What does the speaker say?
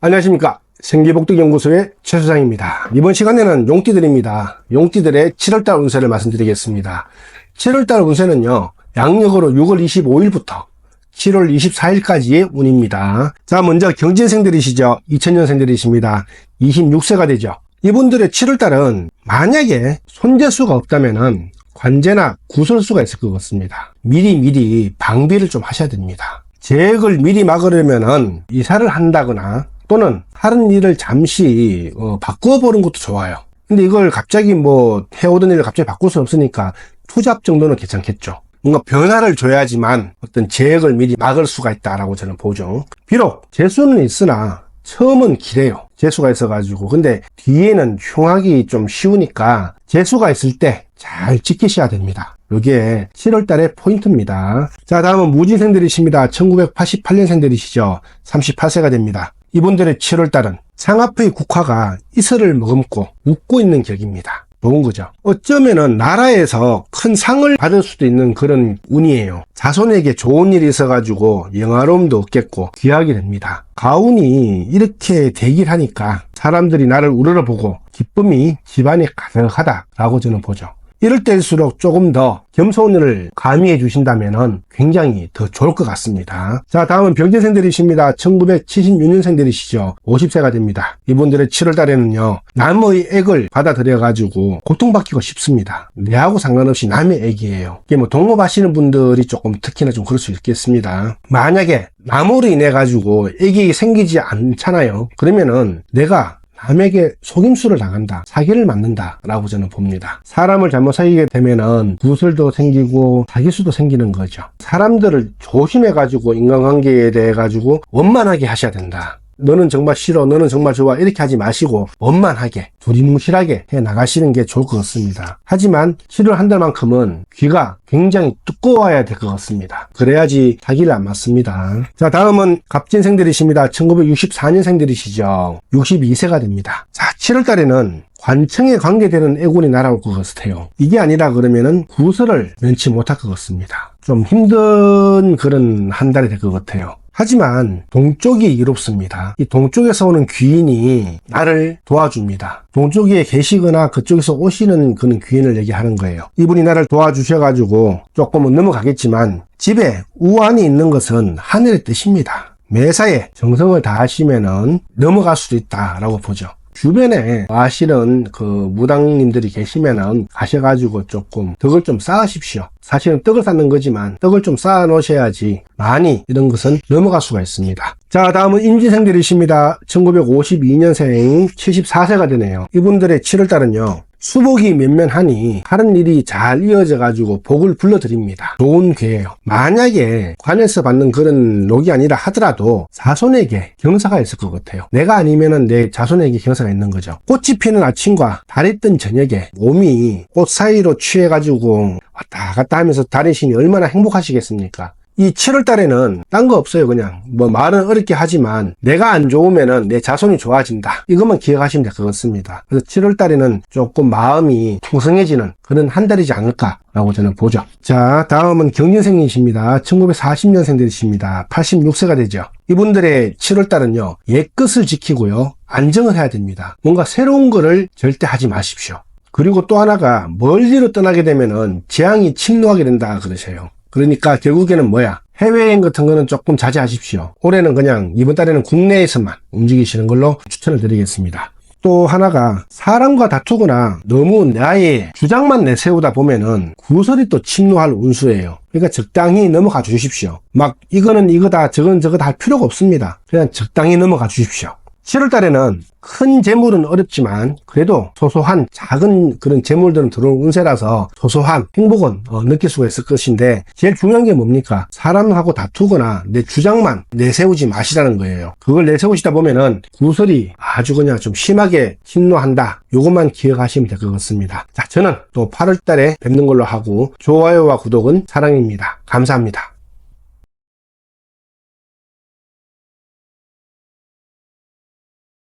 안녕하십니까. 생기복득연구소의 최소장입니다. 이번 시간에는 용띠들입니다. 용띠들의 7월달 운세를 말씀드리겠습니다. 7월달 운세는요, 양력으로 6월 25일부터 7월 24일까지의 운입니다. 자, 먼저 경진생들이시죠? 2000년생들이십니다. 26세가 되죠. 이분들의 7월달은 만약에 손재수가 없다면은 관제나 구설수가 있을 것 같습니다. 미리 미리 방비를 좀 하셔야 됩니다. 계획을 미리 막으려면은 이사를 한다거나 또는 하는 일을 잠시 어, 바꾸어 보는 것도 좋아요. 근데 이걸 갑자기 뭐 해오던 일을 갑자기 바꿀 수 없으니까 투잡 정도는 괜찮겠죠. 뭔가 변화를 줘야지만 어떤 계획을 미리 막을 수가 있다라고 저는 보죠. 비록 재수는 있으나 처음은 길해요. 재수가 있어 가지고. 근데 뒤에는 흉하기 좀 쉬우니까 재수가 있을 때 잘 지키셔야 됩니다. 이게 7월 달의 포인트입니다. 자, 다음은 무진생들이십니다. 1988년생들이시죠. 38세가 됩니다. 이분들의 7월 달은 상하의 국화가 이슬을 머금고 웃고 있는 격입니다. 좋은 거죠. 어쩌면은 나라에서 큰 상을 받을 수도 있는 그런 운이에요. 자손에게 좋은 일이 있어가지고 영화로움도 얻겠고 귀하게 됩니다. 가운이 이렇게 되길 하니까 사람들이 나를 우러러보고 기쁨이 집안에 가득하다라고 저는 보죠. 이럴 때일수록 조금 더 겸손을 가미해 주신다면 굉장히 더 좋을 것 같습니다. 자, 다음은 병재생들이십니다. 1976년생들이시죠. 50세가 됩니다. 이분들의 7월 달에는요, 남의 액을 받아들여가지고 고통받기가 쉽습니다. 내하고 상관없이 남의 액이에요. 이게 뭐 동업하시는 분들이 조금 특히나 좀 그럴 수 있겠습니다. 만약에 나무로 인해 가지고 액이 생기지 않잖아요. 그러면은 내가 남에게 속임수를 당한다, 사기를 맞는다, 라고 저는 봅니다. 사람을 잘못 사귀게 되면은 구슬도 생기고 사기수도 생기는 거죠. 사람들을 조심해 가지고 인간관계에 대해 가지고 원만하게 하셔야 된다. 너는 정말 싫어, 너는 정말 좋아, 이렇게 하지 마시고, 원만하게, 두리뭉실하게 해 나가시는 게 좋을 것 같습니다. 하지만 7월 한 달만큼은 귀가 굉장히 두꺼워야 될 것 같습니다. 그래야지 사기를 안 맞습니다. 자, 다음은 갑진생들이십니다. 1964년생들이시죠. 62세가 됩니다. 자, 7월 달에는 관청에 관계되는 애군이 날아올 것 같아요. 이게 아니라 그러면은 구설을 면치 못할 것 같습니다. 좀 힘든 그런 한 달이 될 것 같아요. 하지만 동쪽이 이롭습니다. 이 동쪽에서 오는 귀인이 나를 도와줍니다. 동쪽에 계시거나 그쪽에서 오시는 그런 귀인을 얘기하는 거예요. 이분이 나를 도와주셔가지고 조금은 넘어가겠지만 집에 우환이 있는 것은 하늘의 뜻입니다. 매사에 정성을 다하시면은 넘어갈 수도 있다라고 보죠. 주변에 아시는 그 무당님들이 계시면은 가셔가지고 조금 덕을 좀 쌓으십시오. 사실은 떡을 쌓는 거지만 떡을 좀 쌓아 놓으셔야지 많이 이런 것은 넘어갈 수가 있습니다. 자, 다음은 임진생들이십니다. 1952년생 74세가 되네요. 이분들의 7월달은요. 수복이 면면하니 하는 일이 잘 이어져 가지고 복을 불러드립니다. 좋은 기회예요. 만약에 관에서 받는 그런 녹이 아니라 하더라도 자손에게 경사가 있을 것 같아요. 내가 아니면은 내 자손에게 경사가 있는 거죠. 꽃이 피는 아침과 달이 뜬 저녁에 몸이 꽃 사이로 취해 가지고 왔다 갔다 하면서 다니시니 얼마나 행복하시겠습니까? 이 7월 달에는 딴 거 없어요 그냥. 뭐 말은 어렵게 하지만 내가 안 좋으면은 내 자손이 좋아진다. 이것만 기억하시면 될 것 같습니다. 그래서 7월 달에는 조금 마음이 풍성해지는 그런 한 달이지 않을까 라고 저는 보죠. 자 다음은 경진생이십니다. 1940년생들이십니다. 86세가 되죠. 이분들의 7월 달은요 옛것을 지키고요 안정을 해야 됩니다. 뭔가 새로운 거를 절대 하지 마십시오. 그리고 또 하나가 멀리로 떠나게 되면은 재앙이 침노하게 된다 그러셔요 그러니까 결국에는 뭐야? 해외여행 같은 거는 조금 자제하십시오. 올해는 그냥 이번 달에는 국내에서만 움직이시는 걸로 추천을 드리겠습니다. 또 하나가 사람과 다투거나 너무 나의 주장만 내세우다 보면은 구설이 또 침노할 운수예요. 그러니까 적당히 넘어가 주십시오. 막 이거는 이거다 저건 저거다 할 필요가 없습니다. 그냥 적당히 넘어가 주십시오. 7월 달에는 큰 재물은 어렵지만 그래도 소소한 작은 그런 재물들은 들어온 운세라서 소소한 행복은 어, 느낄 수가 있을 것인데 제일 중요한 게 뭡니까? 사람하고 다투거나 내 주장만 내세우지 마시라는 거예요. 그걸 내세우시다 보면은 구설이 아주 그냥 좀 심하게 침노한다. 요것만 기억하시면 될 것 같습니다. 자, 저는 또 8월 달에 뵙는 걸로 하고 좋아요와 구독은 사랑입니다. 감사합니다.